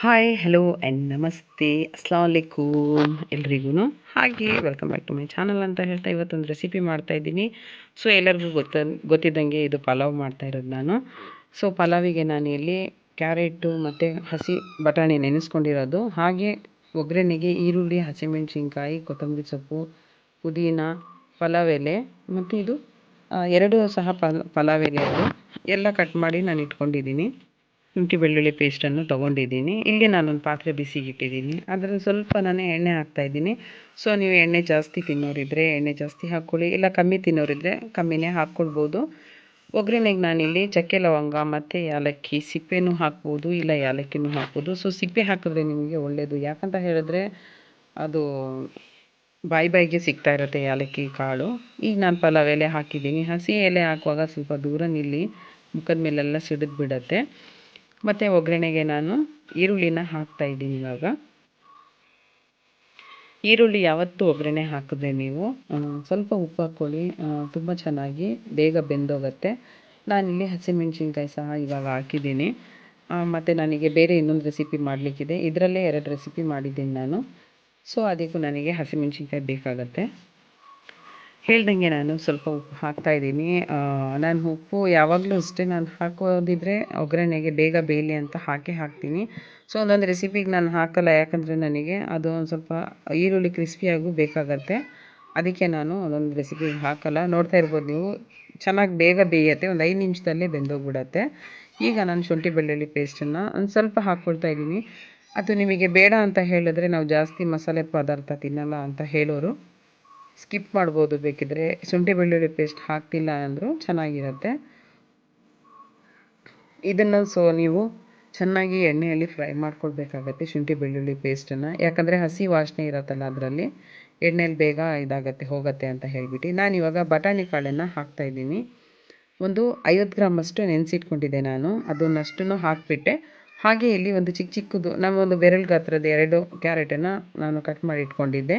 Hi hello and ನಮಸ್ತೆ. ಅಸ್ಲಾಮಲೈಕುಮ್ ಎಲ್ರಿಗೂ ಹಾಗೆ welcome back to my channel ಅಂತ ಹೇಳ್ತಾ ಇವತ್ತೊಂದು ರೆಸಿಪಿ ಮಾಡ್ತಾ ಇದ್ದೀನಿ. ಸೊ ಎಲ್ಲರಿಗೂ ಗೊತ್ತ, ಗೊತ್ತಿದ್ದಂಗೆ ಇದು ಪಲಾವ್ ಮಾಡ್ತಾ ಇರೋದು ನಾನು. ಸೊ ಪಲಾವಿಗೆ ನಾನು ಇಲ್ಲಿ ಕ್ಯಾರೆಟು ಮತ್ತು ಹಸಿ ಬಟಾಣಿ ನೆನೆಸ್ಕೊಂಡಿರೋದು. ಹಾಗೆ ಒಗ್ಗರಣೆಗೆ ಈರುಳ್ಳಿ, ಹಸಿಮೆಣಸಿನ್ಕಾಯಿ, ಕೊತ್ತಂಬರಿ ಸೊಪ್ಪು, ಪುದೀನ, ಪಲಾವ್ ಎಲೆ ಮತ್ತು ಇದು ಎರಡು ಸಹ ಪಲ್, ಪಲಾವ್ ಎಲೆ ಎಲ್ಲ ಕಟ್ ಮಾಡಿ ನಾನು ಇಟ್ಕೊಂಡಿದ್ದೀನಿ. ಶುಂಠಿ ಬೆಳ್ಳುಳ್ಳಿ ಪೇಸ್ಟನ್ನು ತೊಗೊಂಡಿದ್ದೀನಿ. ಇಲ್ಲಿ ನಾನೊಂದು ಪಾತ್ರೆ ಬಿಸಿಗೆ ಇಟ್ಟಿದ್ದೀನಿ. ಅದರಲ್ಲಿ ಸ್ವಲ್ಪ ನಾನು ಎಣ್ಣೆ ಹಾಕ್ತಾಯಿದ್ದೀನಿ ಸೊ ನೀವು ಎಣ್ಣೆ ಜಾಸ್ತಿ ತಿನ್ನೋರಿದ್ರೆ ಎಣ್ಣೆ ಜಾಸ್ತಿ ಹಾಕ್ಕೊಳ್ಳಿ. ಇಲ್ಲ ಕಮ್ಮಿ ತಿನ್ನೋರಿದ್ರೆ ಕಮ್ಮಿನೇ ಹಾಕ್ಕೊಳ್ಬೋದು. ಒಗ್ಗರಣೆಗೆ ನಾನಿಲ್ಲಿ ಚಕ್ಕೆ ಲವಂಗ ಮತ್ತು ಏಲಕ್ಕಿ ಸಿಪ್ಪೆನೂ ಹಾಕ್ಬೋದು, ಇಲ್ಲ ಏಲಕ್ಕಿನೂ ಹಾಕ್ಬೋದು. ಸೊ ಸಿಪ್ಪೆ ಹಾಕಿದ್ರೆ ನಿಮಗೆ ಒಳ್ಳೆಯದು ಯಾಕಂತ ಹೇಳಿದ್ರೆ ಅದು ಬಾಯಿ ಬಾಯಿಗೆ ಸಿಗ್ತಾ ಇರುತ್ತೆ ಏಲಕ್ಕಿ ಕಾಳು. ಈಗ ನಾನು ಪಲಾವ್ ಎಲೆ ಹಾಕಿದ್ದೀನಿ. ಹಸಿ ಎಲೆ ಹಾಕುವಾಗ ಸ್ವಲ್ಪ ದೂರ ನಿಲ್ಲಿ ಮುಖದ ಮೇಲೆಲ್ಲ ಸಿಡಿದು ಬಿಡತ್ತೆ ಮತ್ತು ಒಗ್ಗರಣೆಗೆ ನಾನು ಈರುಳ್ಳಿನ ಹಾಕ್ತಾ ಇದ್ದೀನಿ ಇವಾಗ. ಈರುಳ್ಳಿ ಯಾವತ್ತೂ ಒಗ್ಗರಣೆ ಹಾಕಿದ್ರೆ ನೀವು ಸ್ವಲ್ಪ ಉಪ್ಪು ಹಾಕ್ಕೊಳ್ಳಿ ತುಂಬ ಚೆನ್ನಾಗಿ ಬೇಗ ಬೆಂದೋಗುತ್ತೆ. ನಾನಿಲ್ಲಿ ಹಸಿಮೆಣ್ಸಿನ್ಕಾಯಿ ಸಹ ಇವಾಗ ಹಾಕಿದ್ದೀನಿ. ಮತ್ತು ನನಗೆ ಬೇರೆ ಇನ್ನೊಂದು ರೆಸಿಪಿ ಮಾಡಲಿಕ್ಕಿದೆ. ಇದರಲ್ಲೇ ಎರಡು ರೆಸಿಪಿ ಮಾಡಿದ್ದೀನಿ ನಾನು. ಸೊ ಅದಕ್ಕೂ ನನಗೆ ಹಸಿಮೆಣ್ಸಿನ್ಕಾಯಿ ಬೇಕಾಗತ್ತೆ. ಹೇಳ್ದಂಗೆ ನಾನು ಸ್ವಲ್ಪ ಉಪ್ಪು ಹಾಕ್ತಾ ಇದ್ದೀನಿ. ನಾನು ಉಪ್ಪು ಯಾವಾಗಲೂ ಅಷ್ಟೇ ನಾನು ಹಾಕೋದಿದ್ರೆ ಒಗ್ಗರಣೆಗೆ ಬೇಗ ಬೇಯಲಿ ಅಂತ ಹಾಕೇ ಹಾಕ್ತೀನಿ. ಸೊ ಒಂದೊಂದು ರೆಸಿಪಿಗೆ ನಾನು ಹಾಕಲ್ಲ, ಯಾಕಂದರೆ ನನಗೆ ಅದು ಒಂದು ಸ್ವಲ್ಪ ಈರುಳ್ಳಿ ಕ್ರಿಸ್ಪಿಯಾಗೂ ಬೇಕಾಗತ್ತೆ. ಅದಕ್ಕೆ ನಾನು ಒಂದೊಂದು ರೆಸಿಪಿಗೆ ಹಾಕಲ್ಲ. ನೋಡ್ತಾ ಇರ್ಬೋದು ನೀವು, ಚೆನ್ನಾಗಿ ಬೇಗ ಬೇಯುತ್ತೆ. ಒಂದು ಐದು ನಿಮಿಷದಲ್ಲೇ ಬೆಂದೋಗ್ಬಿಡತ್ತೆ. ಈಗ ನಾನು ಶುಂಠಿ ಬೆಳ್ಳುಳ್ಳಿ ಪೇಸ್ಟನ್ನು ಒಂದು ಸ್ವಲ್ಪ ಹಾಕ್ಕೊಳ್ತಾ ಇದ್ದೀನಿ. ಅದು ನಿಮಗೆ ಬೇಡ ಅಂತ ಹೇಳಿದ್ರೆ ನಾವು ಜಾಸ್ತಿ ಮಸಾಲೆ ಪದಾರ್ಥ ತಿನ್ನಲ್ಲ ಅಂತ ಹೇಳೋರು. ಸ್ಕಿಪ್ ಮಾಡ್ಬೋದು ಬೇಕಿದ್ರೆ. ಶುಂಠಿ ಬೆಳ್ಳುಳ್ಳಿ ಪೇಸ್ಟ್ ಹಾಕ್ತಿಲ್ಲ ಅಂದರೂ ಚೆನ್ನಾಗಿರುತ್ತೆ. ಇದನ್ನು ಸೊ ನೀವು ಚೆನ್ನಾಗಿ ಎಣ್ಣೆಯಲ್ಲಿ ಫ್ರೈ ಮಾಡ್ಕೊಳ್ಬೇಕಾಗತ್ತೆ ಶುಂಠಿ ಬೆಳ್ಳುಳ್ಳಿ ಪೇಸ್ಟನ್ನು. ಯಾಕಂದರೆ ಹಸಿ ವಾಸನೆ ಇರುತ್ತಲ್ಲ ಅದರಲ್ಲಿ. ಎಣ್ಣೆಲಿ ಬೇಗ ಇದಾಗತ್ತೆ, ಹೋಗುತ್ತೆ ಅಂತ ಹೇಳಿಬಿಟ್ಟು. ನಾನು ಇವಾಗ ಬಟಾಣಿ ಕಾಳನ್ನು ಹಾಕ್ತಾ ಇದ್ದೀನಿ. ಒಂದು ಐವತ್ತು ಗ್ರಾಮ್ ಅಷ್ಟು ನೆನೆಸಿಟ್ಕೊಂಡಿದ್ದೆ ನಾನು. ಅದನ್ನಷ್ಟು ಹಾಕಿಬಿಟ್ಟೆ. ಹಾಗೆ ಇಲ್ಲಿ ಒಂದು ಚಿಕ್ಕ ಚಿಕ್ಕದು, ನಾವೊಂದು ಬೆರಳು ಗಾತ್ರದ ಎರಡು ಕ್ಯಾರೆಟನ್ನು ನಾನು ಕಟ್ ಮಾಡಿ ಇಟ್ಕೊಂಡಿದ್ದೆ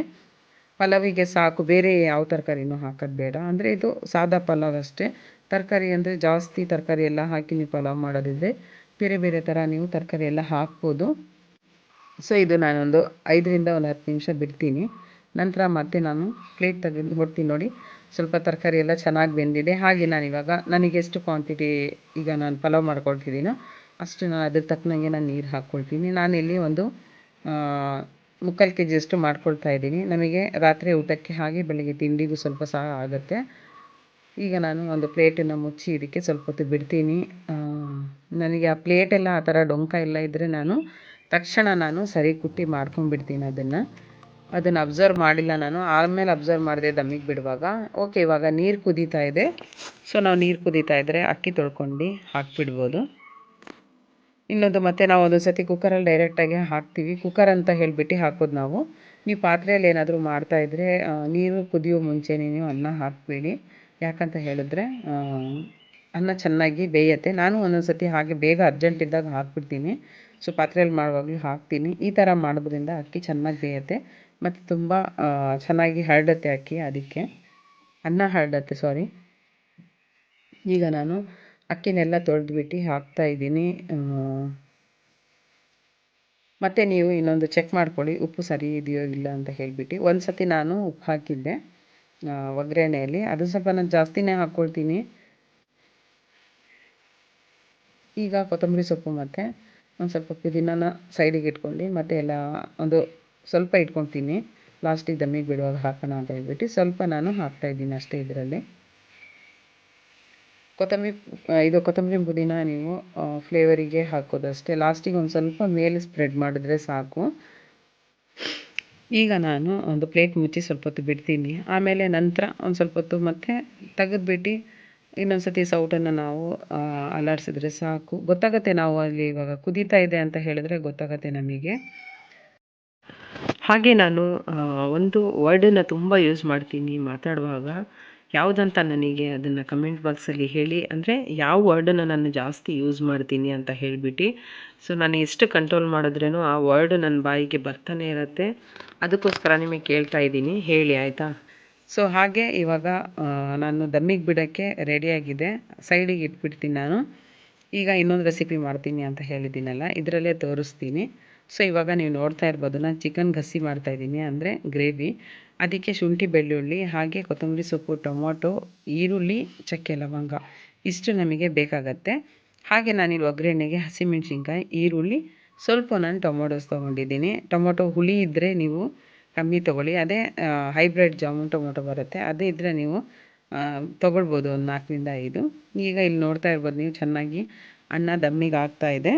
ಪಲಾವಿಗೆ ಸಾಕು. ಬೇರೆ ಯಾವ ತರಕಾರಿನೂ ಹಾಕೋದು ಬೇಡ. ಅಂದರೆ ಇದು ಸಾದಾ ಪಲಾವ್ ಅಷ್ಟೇ. ತರಕಾರಿ ಅಂದರೆ ಜಾಸ್ತಿ ತರಕಾರಿ ಎಲ್ಲ ಹಾಕಿ ನೀವು ಪಲಾವ್ ಮಾಡೋದಿದ್ರೆ ಬೇರೆ ಬೇರೆ ಥರ ನೀವು ತರಕಾರಿ ಎಲ್ಲ ಹಾಕ್ಬೋದು. ಸೊ ಇದು ನಾನೊಂದು ಐದರಿಂದ ಒಂದು ಹತ್ತು ನಿಮಿಷ ಬಿಡ್ತೀನಿ. ನಂತರ ಮತ್ತೆ ನಾನು ಪ್ಲೇಟ್ ತೆಗೆದು ಕೊಡ್ತೀನಿ ನೋಡಿ. ಸ್ವಲ್ಪ ತರಕಾರಿ ಎಲ್ಲ ಚೆನ್ನಾಗಿ ಬೆಂದಿದೆ. ಹಾಗೆ ನಾನು ಇವಾಗ ನನಗೆ ಎಷ್ಟು ಕ್ವಾಂಟಿಟಿ ಈಗ ನಾನು ಪಲಾವ್ ಮಾಡ್ಕೊಳ್ತಿದ್ದೀನೋ ಅಷ್ಟು ನಾನು ಅದ್ರ ತಕ್ಕನಂಗೆ ನಾನು ನೀರು ಹಾಕ್ಕೊಳ್ತೀನಿ. ನಾನಿಲ್ಲಿ ಒಂದು ಮುಕ್ಕಾಲು ಕೆ ಜಿಯಷ್ಟು ಮಾಡ್ಕೊಳ್ತಾ ಇದ್ದೀನಿ. ನಮಗೆ ರಾತ್ರಿ ಊಟಕ್ಕೆ ಹಾಗೆ ಬೆಳಗ್ಗೆ ತಿಂಡಿಗೂ ಸ್ವಲ್ಪ ಸಹ ಆಗುತ್ತೆ. ಈಗ ನಾನು ಒಂದು ಪ್ಲೇಟನ್ನು ಮುಚ್ಚಿ ಇದಕ್ಕೆ ಸ್ವಲ್ಪ ಹೊತ್ತು ಬಿಡ್ತೀನಿ. ನನಗೆ ಆ ಪ್ಲೇಟೆಲ್ಲ ಆ ಥರ ಡೊಂಕ ಎಲ್ಲ ಇದ್ದರೆ ನಾನು ತಕ್ಷಣ ನಾನು ಸರಿ ಕುಟ್ಟಿ ಮಾಡ್ಕೊಂಡ್ಬಿಡ್ತೀನಿ ಅದನ್ನು. ಅದನ್ನು ಅಬ್ಸರ್ವ್ ಮಾಡಿಲ್ಲ ನಾನು. ಆಮೇಲೆ ಅಬ್ಸರ್ವ್ ಮಾಡಿದೆ ದಮ್ಮಿಗೆ ಬಿಡುವಾಗ. ಓಕೆ, ಇವಾಗ ನೀರು ಕುದೀತಾ ಇದೆ. ಸೊ, ನಾವು ನೀರು ಕುದೀತಾ ಇದ್ದರೆ ಅಕ್ಕಿ ತೊಳ್ಕೊಂಡು ಹಾಕ್ಬಿಡ್ಬೋದು. ಇನ್ನೊಂದು ಮತ್ತೆ ನಾವು ಒಂದೊಂದು ಸತಿ ಕುಕ್ಕರಲ್ಲಿ ಡೈರೆಕ್ಟಾಗಿ ಹಾಕ್ತೀವಿ. ಕುಕ್ಕರ್ ಅಂತ ಹೇಳ್ಬಿಟ್ಟು ಹಾಕೋದು ನಾವು. ನೀವು ಪಾತ್ರೆಯಲ್ಲಿ ಏನಾದರೂ ಮಾಡ್ತಾ ಇದ್ದರೆ ನೀರು ಕುದಿಯೋ ಮುಂಚೆನೇ ನೀವು ಅನ್ನ ಹಾಕಬೇಡಿ. ಯಾಕಂತ ಹೇಳಿದ್ರೆ ಅನ್ನ ಚೆನ್ನಾಗಿ ಬೇಯುತ್ತೆ. ನಾನು ಒಂದೊಂದು ಸತಿ ಹಾಗೆ ಬೇಗ ಅರ್ಜೆಂಟ್ ಇದ್ದಾಗ ಹಾಕ್ಬಿಡ್ತೀನಿ. ಸೊ ಪಾತ್ರೆಯಲ್ಲಿ ಮಾಡುವಾಗಲೂ ಹಾಕ್ತೀನಿ. ಈ ಥರ ಮಾಡೋದ್ರಿಂದ ಅಕ್ಕಿ ಚೆನ್ನಾಗಿ ಬೇಯುತ್ತೆ. ಮತ್ತು ತುಂಬ ಚೆನ್ನಾಗಿ ಹರಡತ್ತೆ ಅಕ್ಕಿ ಅದಕ್ಕೆ. ಅನ್ನ ಹರಡತ್ತೆ ಸಾರಿ ಈಗ ನಾನು ಅಕ್ಕಿನೆಲ್ಲ ತೊಳೆದ್ಬಿಟ್ಟು ಹಾಕ್ತಾಯಿದ್ದೀನಿ ಮತ್ತು ನೀವು ಇನ್ನೊಂದು ಚೆಕ್ ಮಾಡ್ಕೊಳ್ಳಿ, ಉಪ್ಪು ಸರಿ ಇದೆಯೋ ಇಲ್ಲ ಅಂತ ಹೇಳಿಬಿಟ್ಟು. ಒಂದು ಸತಿ ನಾನು ಉಪ್ಪು ಹಾಕಿದ್ದೆ ಒಗ್ಗರಣೆಯಲ್ಲಿ. ಅದು ಸ್ವಲ್ಪ ನಾನು ಜಾಸ್ತಿನೇ ಹಾಕ್ಕೊಳ್ತೀನಿ. ಈಗ ಕೊತ್ತಂಬರಿ ಸೊಪ್ಪು ಮತ್ತು ಒಂದು ಸ್ವಲ್ಪ ಪುದೀನನ ಸೈಡಿಗೆ ಇಟ್ಕೊಂಡು ಮತ್ತು ಎಲ್ಲ ಒಂದು ಸ್ವಲ್ಪ ಇಟ್ಕೊಳ್ತೀನಿ. ಲಾಸ್ಟಿಗೆ ದಮ್ಮಿಗೆ ಬಿಡುವಾಗ ಹಾಕೋಣ ಅಂತ ಹೇಳ್ಬಿಟ್ಟು ಸ್ವಲ್ಪ ನಾನು ಹಾಕ್ತಾಯಿದ್ದೀನಿ ಅಷ್ಟೇ ಇದರಲ್ಲಿ. ಕೊತ್ತಂಬರಿ ಇದು ಕೊತ್ತಂಬರಿ ಪುದೀನ ನೀವು ಫ್ಲೇವರಿಗೆ ಹಾಕೋದಷ್ಟೇ. ಲಾಸ್ಟಿಗೆ ಒಂದು ಸ್ವಲ್ಪ ಮೇಲೆ ಸ್ಪ್ರೆಡ್ ಮಾಡಿದ್ರೆ ಸಾಕು. ಈಗ ನಾನು ಒಂದು ಪ್ಲೇಟ್ ಮುಚ್ಚಿ ಸ್ವಲ್ಪ ಹೊತ್ತು ಬಿಡ್ತೀನಿ. ಆಮೇಲೆ ನಂತರ ಒಂದು ಸ್ವಲ್ಪ ಹೊತ್ತು ಮತ್ತೆ ತೆಗೆದ್ಬಿಟ್ಟು ಇನ್ನೊಂದು ಸತಿ ಸೌಟನ್ನು ನಾವು ಅಲಾಡಿಸಿದ್ರೆ ಸಾಕು. ಗೊತ್ತಾಗುತ್ತೆ ನಾವು ಅಲ್ಲಿ ಇವಾಗ ಕುದೀತಾ ಇದೆ ಅಂತ ಹೇಳಿದ್ರೆ ಗೊತ್ತಾಗುತ್ತೆ ನಮಗೆ. ಹಾಗೆ ನಾನು ಒಂದು ವರ್ಡನ್ನು ತುಂಬ ಯೂಸ್ ಮಾಡ್ತೀನಿ ಮಾತಾಡುವಾಗ. ಯಾವುದಂತ ನನಗೆ ಅದನ್ನು ಕಮೆಂಟ್ ಬಾಕ್ಸಲ್ಲಿ ಹೇಳಿ, ಅಂದರೆ ಯಾವ ವರ್ಡನ್ನು ನಾನು ಜಾಸ್ತಿ ಯೂಸ್ ಮಾಡ್ತೀನಿ ಅಂತ ಹೇಳಿಬಿಟ್ಟು. ಸೊ ನಾನು ಎಷ್ಟು ಕಂಟ್ರೋಲ್ ಮಾಡಿದ್ರೇನೂ ಆ ವರ್ಡ್ ನನ್ನ ಬಾಯಿಗೆ ಬರ್ತಾನೆ ಇರುತ್ತೆ. ಅದಕ್ಕೋಸ್ಕರ ನಿಮಗೆ ಕೇಳ್ತಾ ಇದ್ದೀನಿ, ಹೇಳಿ ಆಯಿತಾ? ಸೊ ಹಾಗೆ ಇವಾಗ ನಾನು ದಮ್ಮಿಗೆ ಬಿಡೋಕ್ಕೆ ರೆಡಿಯಾಗಿದೆ ಸೈಡಿಗೆ ಇಟ್ಬಿಡ್ತೀನಿ ನಾನು. ಈಗ ಇನ್ನೊಂದು ರೆಸಿಪಿ ಮಾಡ್ತೀನಿ ಅಂತ ಹೇಳಿದ್ದೀನಲ್ಲ, ಇದರಲ್ಲೇ ತೋರಿಸ್ತೀನಿ. ಸೊ ಇವಾಗ ನೀವು ನೋಡ್ತಾ ಇರ್ಬೋದು, ನಾನು ಚಿಕನ್ ಗಸಿ ಮಾಡ್ತಾಯಿದ್ದೀನಿ ಅಂದರೆ ಗ್ರೇವಿ ಅದಕ್ಕೆ ಶುಂಠಿ, ಬೆಳ್ಳುಳ್ಳಿ, ಹಾಗೆ ಕೊತ್ತಂಬರಿ ಸೊಪ್ಪು, ಟೊಮೊಟೊ, ಈರುಳ್ಳಿ, ಚಕ್ಕೆ, ಲವಂಗ. ಇಷ್ಟು ನಮಗೆ ಬೇಕಾಗತ್ತೆ. ಹಾಗೆ ನಾನಿಲ್ಲಿ ಒಗ್ಗರಣೆಗೆ ಹಸಿಮೆಣ್ಸಿನ್ಕಾಯಿ, ಈರುಳ್ಳಿ ಸ್ವಲ್ಪ ನಾನು ಟೊಮೊಟೊಸ್ ತೊಗೊಂಡಿದ್ದೀನಿ. ಟೊಮೊಟೊ ಹುಳಿ ಇದ್ದರೆ ನೀವು ಕಮ್ಮಿ ತೊಗೊಳ್ಳಿ. ಅದೇ ಹೈಬ್ರಿಡ್ ಜಾಮೂನ್ ಟೊಮೊಟೊ ಬರುತ್ತೆ. ಅದೇ ಇದ್ದರೆ ನೀವು ತೊಗೊಳ್ಬೋದು ಒಂದು ನಾಲ್ಕರಿಂದ ಐದು. ಈಗ ಇಲ್ಲಿ ನೋಡ್ತಾ ಇರ್ಬೋದು ನೀವು ಚೆನ್ನಾಗಿ ಅನ್ನ ದಮ್ಮಿಗೆ ಆಗ್ತಾ ಇದೆ.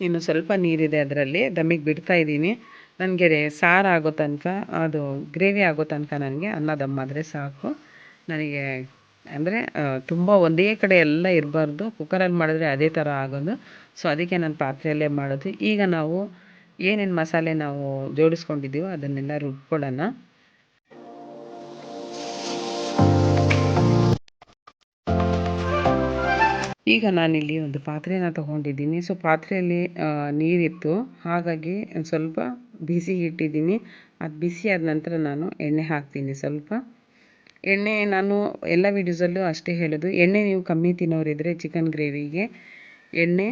ಇನ್ನು ಸ್ವಲ್ಪ ನೀರಿದೆ ಅದರಲ್ಲಿ. ದಮ್ಮಿಗೆ ಬಿಡ್ತಾ ಇದ್ದೀನಿ. ನನಗೆ ಸಾರು ಆಗೋ ತನಕ, ಅದು ಗ್ರೇವಿ ಆಗೋ ತನಕ ನನಗೆ ಅನ್ನ ದಮ್ ಆದರೆ ಸಾಕು. ನನಗೆ ಅಂದರೆ ತುಂಬ ಒಂದೇ ಕಡೆ ಎಲ್ಲ ಇರಬಾರ್ದು. ಕುಕ್ಕರಲ್ಲಿ ಮಾಡಿದ್ರೆ ಅದೇ ಥರ ಆಗೋದು. ಸೊ ಅದಕ್ಕೆ ನಾನು ಪಾತ್ರೆಯಲ್ಲೇ ಮಾಡೋದು. ಈಗ ನಾವು ಏನೇನು ಮಸಾಲೆ ನಾವು ಜೋಡಿಸ್ಕೊಂಡಿದ್ದೀವೋ ಅದನ್ನೆಲ್ಲ ರುಬ್ಕೊಳ್ಳೋಣ. ಈಗ ನಾನಿಲ್ಲಿ ಒಂದು ಪಾತ್ರೆನ ತೊಗೊಂಡಿದ್ದೀನಿ. ಸೊ ಪಾತ್ರೆಯಲ್ಲಿ ನೀರಿತ್ತು. ಹಾಗಾಗಿ ಸ್ವಲ್ಪ ಬಿಸಿ ಇಟ್ಟಿದ್ದೀನಿ. ಅದು ಬಿಸಿ ಆದ ನಂತರ ನಾನು ಎಣ್ಣೆ ಹಾಕ್ತೀನಿ ಸ್ವಲ್ಪ. ಎಣ್ಣೆ ನಾನು ಎಲ್ಲ ವೀಡಿಯೋಸಲ್ಲೂ ಅಷ್ಟೇ ಹೇಳೋದು. ಎಣ್ಣೆ ನೀವು ಕಮ್ಮಿ ತಿನ್ನೋರಿದ್ದರೆ ಚಿಕನ್ ಗ್ರೇವಿಗೆ ಎಣ್ಣೆ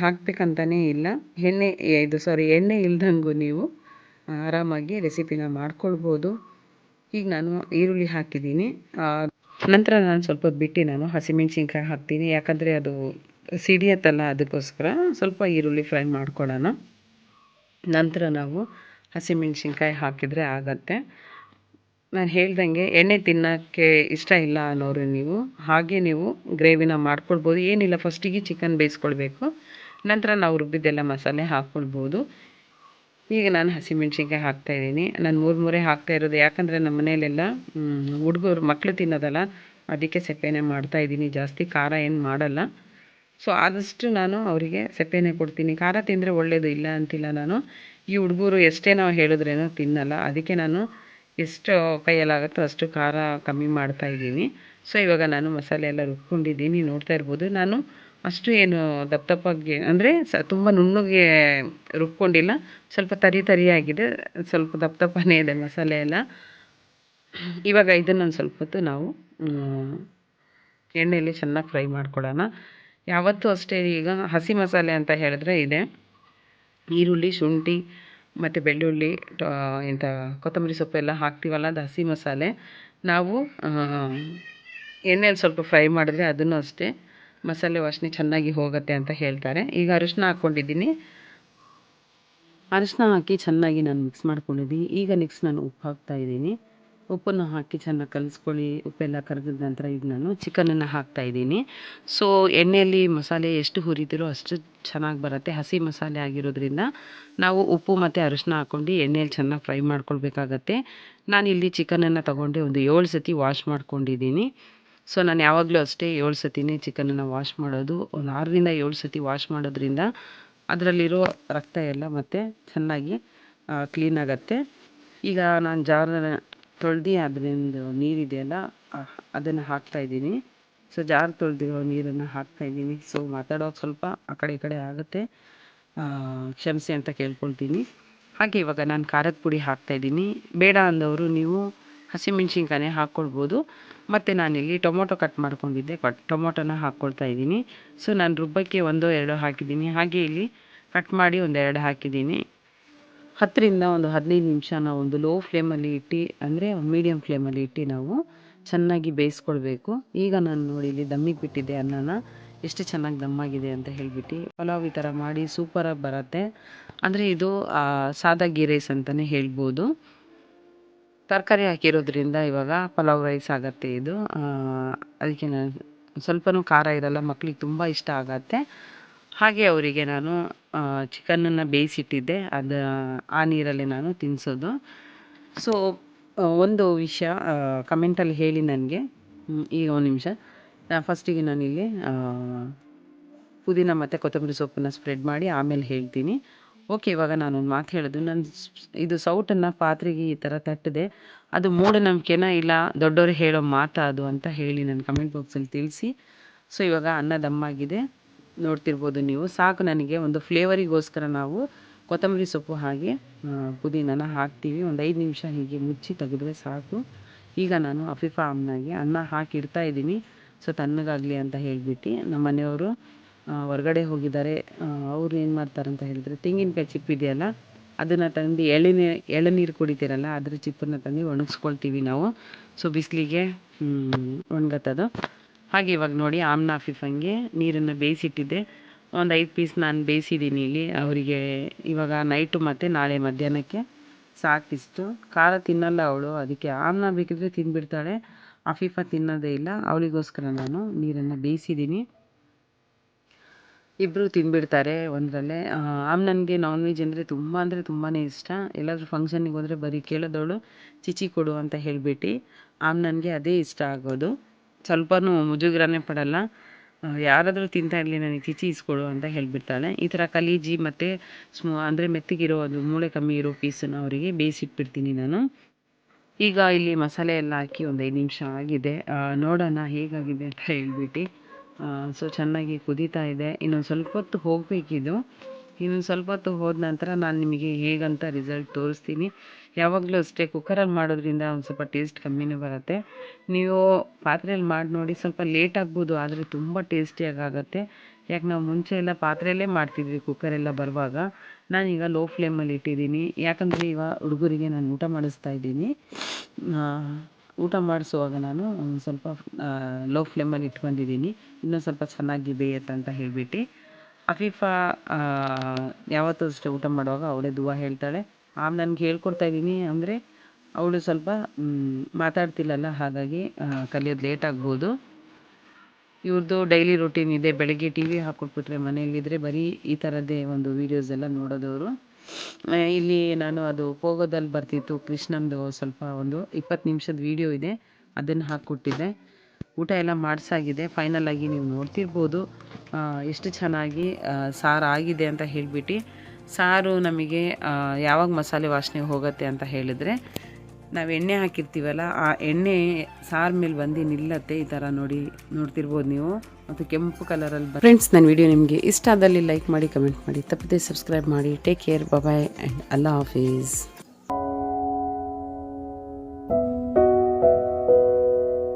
ಹಾಕಬೇಕಂತಲೇ ಇಲ್ಲ. ಎಣ್ಣೆ ಇದು ಸಾರಿ ಎಣ್ಣೆ ಇಲ್ದಂಗೂ ನೀವು ಆರಾಮಾಗಿ ರೆಸಿಪಿನ ಮಾಡ್ಕೊಳ್ಬೋದು. ಈಗ ನಾನು ಈರುಳ್ಳಿ ಹಾಕಿದ್ದೀನಿ. ನಂತರ ನಾನು ಸ್ವಲ್ಪ ಬಿಟ್ಟು ನಾನು ಹಸಿಮೆಣ್ಸಿನ್ಕಾಯಿ ಹಾಕ್ತೀನಿ. ಯಾಕಂದರೆ ಅದು ಸಿಡಿಯತ್ತಲ್ಲ ಅದಕ್ಕೋಸ್ಕರ ಸ್ವಲ್ಪ ಈರುಳ್ಳಿ ಫ್ರೈ ಮಾಡ್ಕೊಳ್ಳೋಣ ನಂತರ ನಾವು ಹಸಿಮೆಣ್ಸಿನ್ಕಾಯಿ ಹಾಕಿದರೆ ಆಗತ್ತೆ. ನಾನು ಹೇಳ್ದಂಗೆ ಎಣ್ಣೆ ತಿನ್ನೋಕ್ಕೆ ಇಷ್ಟ ಇಲ್ಲ ಅನ್ನೋರು ನೀವು, ಹಾಗೆ ನೀವು ಗ್ರೇವಿನ ಮಾಡ್ಕೊಳ್ಬೋದು. ಏನಿಲ್ಲ, ಫಸ್ಟಿಗೆ ಚಿಕನ್ ಬೇಯಿಸ್ಕೊಳ್ಬೇಕು. ನಂತರ ನಾವು ರುಬ್ಬಿದ್ದೆಲ್ಲ ಮಸಾಲೆ ಹಾಕ್ಕೊಳ್ಬೋದು. ಈಗ ನಾನು ಹಸಿಮೆಣ್ಸಿನ್ಕಾಯಿ ಹಾಕ್ತಾಯಿದ್ದೀನಿ ನಾನು ಮೂರು ಮೂರೇ ಹಾಕ್ತಾ ಇರೋದು. ಯಾಕಂದರೆ ನಮ್ಮ ಮನೆಯಲ್ಲೆಲ್ಲ ಹುಡುಗರು ಮಕ್ಕಳು ತಿನ್ನೋದಲ್ಲ, ಅದಕ್ಕೆ ಸೆಪ್ಪೆನೆ ಮಾಡ್ತಾಯಿದ್ದೀನಿ ಜಾಸ್ತಿ ಖಾರ ಏನು ಮಾಡಲ್ಲ. ಸೊ ಆದಷ್ಟು ನಾನು ಅವರಿಗೆ ಸಪ್ಪೆನೇ ಕೊಡ್ತೀನಿ. ಖಾರ ತಿಂದರೆ ಒಳ್ಳೆಯದು ಇಲ್ಲ ಅಂತಿಲ್ಲ ನಾನು. ಈ ಹುಡುಗರು ಎಷ್ಟೇ ನಾವು ಹೇಳಿದ್ರೇನು ತಿನ್ನಲ್ಲ. ಅದಕ್ಕೆ ನಾನು ಎಷ್ಟು ಕೈಯಲ್ಲಾಗುತ್ತೋ ಅಷ್ಟು ಖಾರ ಕಮ್ಮಿ ಮಾಡ್ತಾ ಇದ್ದೀನಿ. ಸೊ ಇವಾಗ ನಾನು ಮಸಾಲೆ ಎಲ್ಲ ರುಬ್ಕೊಂಡಿದ್ದೀನಿ. ನೋಡ್ತಾ ಇರ್ಬೋದು. ನಾನು ಅಷ್ಟು ಏನು ದಪ್ಪ ದಪ್ಪಗೆ ಅಂದರೆ ಸ ತುಂಬ ನುಣ್ಣಗೆ ರುಬ್ಕೊಂಡಿಲ್ಲ. ಸ್ವಲ್ಪ ತರಿ ತರಿಯಾಗಿದೆ ಸ್ವಲ್ಪ ದಪ್ಪ ದಪ್ಪನೇ ಇದೆ ಮಸಾಲೆ ಎಲ್ಲ. ಇವಾಗ ಇದನ್ನೊಂದು ಸ್ವಲ್ಪ ಹೊತ್ತು ನಾವು ಎಣ್ಣೆಯಲ್ಲಿ ಚೆನ್ನಾಗಿ ಫ್ರೈ ಮಾಡ್ಕೊಳ್ಳೋಣ ಯಾವತ್ತೂ ಅಷ್ಟೇ ಈಗ ಹಸಿ ಮಸಾಲೆ ಅಂತ ಹೇಳಿದ್ರೆ ಇದೆ. ಈರುಳ್ಳಿ, ಶುಂಠಿ ಮತ್ತು ಬೆಳ್ಳುಳ್ಳಿ ಎಂಥ ಕೊತ್ತಂಬರಿ ಸೊಪ್ಪೆಲ್ಲ ಹಾಕ್ತೀವಲ್ಲ, ಅದು ಹಸಿ ಮಸಾಲೆ. ನಾವು ಎಣ್ಣೆಯಲ್ಲಿ ಸ್ವಲ್ಪ ಫ್ರೈ ಮಾಡಿದ್ರೆ ಅದನ್ನು ಅಷ್ಟೇ ಮಸಾಲೆ ವಾಸನೆ ಚೆನ್ನಾಗಿ ಹೋಗುತ್ತೆ ಅಂತ ಹೇಳ್ತಾರೆ. ಈಗ ಅರಿಶಿನ ಹಾಕ್ಕೊಂಡಿದ್ದೀನಿ. ಅರಿಶಿನ ಹಾಕಿ ಚೆನ್ನಾಗಿ ನಾನು ಮಿಕ್ಸ್ ಮಾಡ್ಕೊಂಡಿದ್ದೀನಿ. ಈಗ ನೆಕ್ಸ್ಟ್ ನಾನು ಉಪ್ಪು ಹಾಕ್ತಾ ಇದ್ದೀನಿ. ಉಪ್ಪನ್ನು ಹಾಕಿ ಚೆನ್ನಾಗಿ ಕಲಿಸ್ಕೊಳ್ಳಿ, ಉಪ್ಪೆಲ್ಲ ಕರೆದಿದ್ದ ನಂತರ ಈಗ ನಾನು ಚಿಕನನ್ನು ಹಾಕ್ತಾ ಇದ್ದೀನಿ. ಸೊ ಎಣ್ಣೆಯಲ್ಲಿ ಮಸಾಲೆ ಎಷ್ಟು ಹುರಿದಿರೋ ಅಷ್ಟು ಚೆನ್ನಾಗಿ ಬರುತ್ತೆ. ಹಸಿ ಮಸಾಲೆ ಆಗಿರೋದ್ರಿಂದ ನಾವು ಉಪ್ಪು ಮತ್ತು ಅರಿಶಿನ ಹಾಕ್ಕೊಂಡು ಎಣ್ಣೆಯಲ್ಲಿ ಚೆನ್ನಾಗಿ ಫ್ರೈ ಮಾಡ್ಕೊಳ್ಬೇಕಾಗತ್ತೆ. ನಾನಿಲ್ಲಿ ಚಿಕನನ್ನು ತಗೊಂಡೆ ಒಂದು ಏಳು ಸತಿ ವಾಶ್ ಮಾಡ್ಕೊಂಡಿದ್ದೀನಿ. ಸೊ ನಾನು ಯಾವಾಗಲೂ ಅಷ್ಟೇ ಏಳು ಸತಿನೇ ಚಿಕನನ್ನು ವಾಶ್ ಮಾಡೋದು. ಒಂದು ಆರರಿಂದ ಏಳು ಸತಿ ವಾಶ್ ಮಾಡೋದ್ರಿಂದ ಅದರಲ್ಲಿರೋ ರಕ್ತ ಎಲ್ಲ ಮತ್ತು ಚೆನ್ನಾಗಿ ಕ್ಲೀನ್ ಈಗ ನಾನು ಜಾರನ್ನ ತೊಳ್ದು ಅದರಿಂದ ನೀರಿದೆಯಲ್ಲ ಅದನ್ನು ಹಾಕ್ತಾಯಿದ್ದೀನಿ ಸೊ, ಜಾರ್ ತೊಳೆದಿರೋ ನೀರನ್ನು ಹಾಕ್ತಾಯಿದ್ದೀನಿ ಸೊ, ಮಾತಾಡೋದು ಸ್ವಲ್ಪ ಆ ಕಡೆ ಈ ಕಡೆ ಆಗುತ್ತೆ. ಕ್ಷಮಿಸಿ ಅಂತ ಕೇಳ್ಕೊಳ್ತೀನಿ. ಹಾಗೆ ಇವಾಗ ನಾನು ಖಾರದ ಪುಡಿ ಹಾಕ್ತಾಯಿದ್ದೀನಿ ಬೇಡ ಅಂದವರು ನೀವು ಹಸಿಮೆಣ್ಸಿನ್ಕಾಯನ್ನೇ ಹಾಕ್ಕೊಳ್ಬೋದು ಮತ್ತು ನಾನಿಲ್ಲಿ ಟೊಮೊಟೊ ಕಟ್ ಮಾಡ್ಕೊಂಡಿದ್ದೆ. ಕಟ್, ಟೊಮೊಟೊನ ಹಾಕ್ಕೊಳ್ತಾ ಇದ್ದೀನಿ. ಸೊ, ನಾನು ರುಬ್ಬಕ್ಕೆ ಒಂದೋ ಎರಡೋ ಹಾಕಿದ್ದೀನಿ. ಹಾಗೆ ಇಲ್ಲಿ ಕಟ್ ಮಾಡಿ ಒಂದೆರಡು ಹಾಕಿದ್ದೀನಿ. ಹತ್ತರಿಂದ ಒಂದು ಹದಿನೈದು ನಿಮಿಷ ನಾವು ಒಂದು ಲೋ ಫ್ಲೇಮಲ್ಲಿ ಇಟ್ಟು, ಅಂದರೆ ಮೀಡಿಯಮ್ ಫ್ಲೇಮಲ್ಲಿ ಇಟ್ಟು ನಾವು ಚೆನ್ನಾಗಿ ಬೇಯಿಸ್ಕೊಳ್ಬೇಕು ಈಗ ನಾನು ನೋಡಿ ಇಲ್ಲಿ ದಮ್ಮಿಗೆ ಬಿಟ್ಟಿದ್ದೆ ಅನ್ನನ. ಎಷ್ಟು ಚೆನ್ನಾಗಿ ದಮ್ಮಾಗಿದೆ ಅಂತ ಹೇಳಿಬಿಟ್ಟು ಪಲಾವ್ ಈ ಥರ ಮಾಡಿ ಸೂಪರಾಗಿ ಬರುತ್ತೆ. ಅಂದರೆ ಇದು ಸಾದಾ ಗೀ ರೈಸ್ ಅಂತಲೇ ಹೇಳ್ಬೋದು. ತರಕಾರಿ ಹಾಕಿರೋದ್ರಿಂದ ಇವಾಗ ಪಲಾವ್ ರೈಸ್ ಆಗುತ್ತೆ ಇದು. ಅದಕ್ಕೆ ನಾನು ಸ್ವಲ್ಪನೂ ಖಾರ ಇರಲ್ಲ, ಮಕ್ಳಿಗೆ ತುಂಬ ಇಷ್ಟ ಆಗತ್ತೆ. ಹಾಗೆ ಅವರಿಗೆ ನಾನು ಚಿಕನನ್ನು ಬೇಯಿಸಿಟ್ಟಿದ್ದೆ. ಅದು, ಆ ನೀರಲ್ಲಿ ನಾನು ತಿನ್ನಿಸೋದು ಸೊ ಒಂದು ವಿಷಯ ಕಮೆಂಟಲ್ಲಿ ಹೇಳಿ ನನಗೆ. ಈಗ ಒಂದು ನಿಮಿಷ. ಫಸ್ಟಿಗೆ ನಾನಿಲ್ಲಿ ಪುದೀನ ಮತ್ತು ಕೊತ್ತಂಬರಿ ಸೊಪ್ಪನ್ನು ಸ್ಪ್ರೆಡ್ ಮಾಡಿ ಆಮೇಲೆ ಹೇಳ್ತೀನಿ. ಓಕೆ ಇವಾಗ ನಾನೊಂದು ಮಾತು ಹೇಳೋದು. ನನ್ನ ಇದು ಸೌಟನ್ನು ಪಾತ್ರೆಗೆ ಈ ಥರ ತಟ್ಟಿದೆ. ಅದು ಮೂಢನಂಬಿಕೆನ ಇಲ್ಲ, ದೊಡ್ಡವರು ಹೇಳೋ ಮಾತಾ ಅದು ಅಂತ ಹೇಳಿ ನನ್ನ ಕಮೆಂಟ್ ಬಾಕ್ಸಲ್ಲಿ ತಿಳಿಸಿ. ಸೊ ಇವಾಗ ಅನ್ನ ದಮ್ಮಾಗಿದೆ ನೋಡ್ತಿರ್ಬೋದು ನೀವು. ಸಾಕು ನನಗೆ ಒಂದು ಫ್ಲೇವರಿಗೋಸ್ಕರ ನಾವು ಕೊತ್ತಂಬರಿ ಸೊಪ್ಪು ಹಾಗೆ ಪುದೀನನ ಹಾಕ್ತೀವಿ. ಒಂದು ಐದು ನಿಮಿಷ ಹೀಗೆ ಮುಚ್ಚಿ ತೆಗೆದ್ರೆ ಸಾಕು. ಈಗ ನಾನು ಅಫಿಫಾ ಅಮ್ಮನಾಗೆ ಅನ್ನ ಹಾಕಿ ಇಡ್ತಾ ಇದ್ದೀನಿ. ಸೊ ತಣ್ಣಗಾಗಲಿ ಅಂತ ಹೇಳಿಬಿಟ್ಟು ನಮ್ಮ ಮನೆಯವರು ಹೊರಗಡೆ ಹೋಗಿದ್ದಾರೆ. ಅವ್ರು ಏನು ಮಾಡ್ತಾರೆ ಅಂತ ಹೇಳಿದ್ರೆ, ತೆಂಗಿನಕಾಯಿ ಚಿಪ್ಪಿದೆಯಲ್ಲ, ಅದನ್ನು ತಂದು ಎಳೆನೀರು ಎಳನೀರು ಕುಡಿತೀರಲ್ಲ, ಅದ್ರ ಚಿಪ್ಪನ್ನು ತಂದು ಒಣಗಿಸ್ಕೊಳ್ತೀವಿ ನಾವು. ಸೊ ಬಿಸಿಲಿಗೆ ಒಣಗತ್ತದು. ಹಾಗೆ ಇವಾಗ ನೋಡಿ ಆಮ್ನ ಆಫೀಸಂಗೆ ನೀರನ್ನು ಬೇಯಿಸಿಟ್ಟಿದ್ದೆ. ಒಂದು ಐದು ಪೀಸ್ ನಾನು ಬೇಯಿಸಿದ್ದೀನಿ ಇಲ್ಲಿ. ಅವರಿಗೆ ಇವಾಗ ನೈಟು ಮತ್ತು ನಾಳೆ ಮಧ್ಯಾಹ್ನಕ್ಕೆ ಸಾಕಿಷ್ಟು ಖಾರ ತಿನ್ನಲ್ಲ ಅವಳು, ಅದಕ್ಕೆ ಆಮ್ನ ಬೇಕಿದ್ರೆ ತಿಂದುಬಿಡ್ತಾಳೆ ಅಫೀಫಾ ತಿನ್ನೋದೇ ಇಲ್ಲ. ಅವಳಿಗೋಸ್ಕರ ನಾನು ನೀರನ್ನು ಬೇಯಿಸಿದ್ದೀನಿ. ಇಬ್ಬರು ತಿಂದುಬಿಡ್ತಾರೆ ಒಂದರಲ್ಲೇ. ಆಮ್ ನನಗೆ ನಾನ್ ವೆಜ್ ಅಂದರೆ ತುಂಬ ಅಂದರೆ ತುಂಬಾ ಇಷ್ಟ. ಎಲ್ಲಾದರೂ ಫಂಕ್ಷನ್ನಿಗೆ ಹೋದರೆ ಬರೀ ಕೇಳೋದವಳು, ಚಿಚಿ ಕೊಡು ಅಂತ ಹೇಳಿಬಿಟ್ಟು ಆಮ್ ನನಗೆ ಅದೇ ಇಷ್ಟ ಆಗೋದು. ಸ್ವಲ್ಪನೂ ಮುಜುಗರನೇ ಪಡಲ್ಲ. ಯಾರಾದರೂ ತಿಂತಾ ಇರಲಿ ನನಗೆ ಚಿಚಿ ಇಸ್ಕೊಡು ಅಂತ ಹೇಳಿಬಿಡ್ತಾಳೆ. ಈ ಥರ ಕಲೀಜಿ ಮತ್ತು ಸ್ಮೂ, ಅಂದರೆ ಮೆತ್ತಗಿರೋ ಅದು ಮೂಳೆ ಕಮ್ಮಿ ಇರೋ ಪೀಸನ್ನು ಅವರಿಗೆ ಬೇಯಿಸಿಟ್ಬಿಡ್ತೀನಿ ನಾನು. ಈಗ ಇಲ್ಲಿ ಮಸಾಲೆ ಎಲ್ಲ ಹಾಕಿ ಒಂದು ಐದು ನಿಮಿಷ ಆಗಿದೆ. ನೋಡೋಣ ಹೇಗಾಗಿದೆ ಅಂತ ಹೇಳ್ಬಿಟ್ಟು. ಸೊ ಚೆನ್ನಾಗಿ ಕುದೀತಾ ಇದೆ. ಇನ್ನೊಂದು ಸ್ವಲ್ಪ ಹೊತ್ತು ಹೋಗಬೇಕಿದು. ಇನ್ನೊಂದು ಸ್ವಲ್ಪ ಹೊತ್ತು ಹೋದ ನಂತರ ನಾನು ನಿಮಗೆ ಹೇಗಂತ ರಿಸಲ್ಟ್ ತೋರಿಸ್ತೀನಿ. ಯಾವಾಗಲೂ ಅಷ್ಟೇ ಕುಕ್ಕರಲ್ಲಿ ಮಾಡೋದ್ರಿಂದ ಒಂದು ಸ್ವಲ್ಪ ಟೇಸ್ಟ್ ಕಮ್ಮಿನೇ ಬರುತ್ತೆ. ನೀವು ಪಾತ್ರೆಯಲ್ಲಿ ಮಾಡಿ ನೋಡಿ ಸ್ವಲ್ಪ ಲೇಟ್ ಆಗ್ಬೋದು, ಆದರೆ ತುಂಬ ಟೇಸ್ಟಿಯಾಗಿ ಆಗುತ್ತೆ. ಯಾಕೆ ನಾವು ಮುಂಚೆ ಎಲ್ಲ ಪಾತ್ರೆಯಲ್ಲೇ ಮಾಡ್ತಿದ್ವಿ ಕುಕ್ಕರೆಲ್ಲ ಬರುವಾಗ. ನಾನೀಗ ಲೋ ಫ್ಲೇಮಲ್ಲಿ ಇಟ್ಟಿದ್ದೀನಿ. ಯಾಕಂದರೆ ಇವಾಗ ಹುಡುಗರಿಗೆ ನಾನು ಊಟ ಮಾಡಿಸ್ತಾ ಇದ್ದೀನಿ. ಊಟ ಮಾಡಿಸುವಾಗ ನಾನು ಸ್ವಲ್ಪ ಲೋ ಫ್ಲೇಮಲ್ಲಿ ಇಟ್ಕೊಂಡಿದ್ದೀನಿ. ಇನ್ನೂ ಸ್ವಲ್ಪ ಚೆನ್ನಾಗಿ ಬೇಯತ್ತಂತ ಹೇಳ್ಬಿಟ್ಟು. ಅಫೀಫಾ ಯಾವತ್ತೂ ಅಷ್ಟೇ ಊಟ ಮಾಡುವಾಗ ಅವಳೇ ದುವಾ ಹೇಳ್ತಾಳೆ. ಆಮ್ ನನ್ಗೆ ಹೇಳ್ಕೊಡ್ತಾ ಇದ್ದೀನಿ ಅಂದರೆ ಅವಳು ಸ್ವಲ್ಪ ಮಾತಾಡ್ತಿಲ್ಲಲ್ಲ ಹಾಗಾಗಿ ಕಲಿಯೋದು ಲೇಟ್ ಆಗ್ಬೋದು. ಇವ್ರದ್ದು ಡೈಲಿ ರೂಟೀನ್ ಇದೆ. ಬೆಳಗ್ಗೆ ಟಿ ವಿ ಹಾಕ್ಕೊಟ್ಬಿಟ್ರೆ ಮನೆಯಲ್ಲಿದ್ದರೆ ಬರೀ ಈ ಥರದ್ದೇ ಒಂದು ವೀಡಿಯೋಸ್ ಎಲ್ಲ ನೋಡೋದವರು. ಆ, ಇಲ್ಲಿ ನಾನು ಅದು ಪೋಗೋದಲ್ಲಿ ಬರ್ತಿತ್ತು. ಕೃಷ್ಣಂದು ಸ್ವಲ್ಪ ಒಂದು ಇಪ್ಪತ್ತು ನಿಮಿಷದ ವೀಡಿಯೋ ಇದೆ. ಅದನ್ನು ಹಾಕ್ಕೊಟ್ಟಿದ್ದೆ. ಊಟ ಎಲ್ಲ ಮಾಡಿಸಾಗಿದೆ. ಫೈನಲ್ ಆಗಿ ನೀವು ನೋಡ್ತಿರ್ಬೋದು. ಎಷ್ಟು ಚೆನ್ನಾಗಿ ಸಾರಾಗಿದೆ ಸಾರು ಆಗಿದೆ ಅಂತ ಹೇಳಿಬಿಟ್ಟು ಸಾರು ನಮಗೆ ಯಾವಾಗ ಮಸಾಲೆ ವಾಸನೆ ಹೋಗುತ್ತೆ ಅಂತ ಹೇಳಿದರೆ, ನಾವು ಎಣ್ಣೆ ಹಾಕಿರ್ತೀವಲ್ಲ, ಆ ಎಣ್ಣೆ ಸಾರು ಮೇಲೆ ಬಂದು ನಿಲ್ಲತ್ತೆ ಈ ಥರ ನೋಡಿ ನೋಡ್ತಿರ್ಬೋದು ನೀವು. ಮತ್ತು ಕೆಂಪು ಕಲರಲ್ಲಿ ಫ್ರೆಂಡ್ಸ್ ನನ್ನ ವಿಡಿಯೋ ನಿಮಗೆ ಇಷ್ಟ ಆದಲ್ಲಿ ಲೈಕ್ ಮಾಡಿ ಕಮೆಂಟ್ ಮಾಡಿ, ತಪ್ಪದೆ ಸಬ್ಸ್ಕ್ರೈಬ್ ಮಾಡಿ. ಟೇಕ್ ಕೇರ್ ಬಾಯ್ ಆ್ಯಂಡ್ ಅಲ್ಲಾ ಹಾಫೀಸ್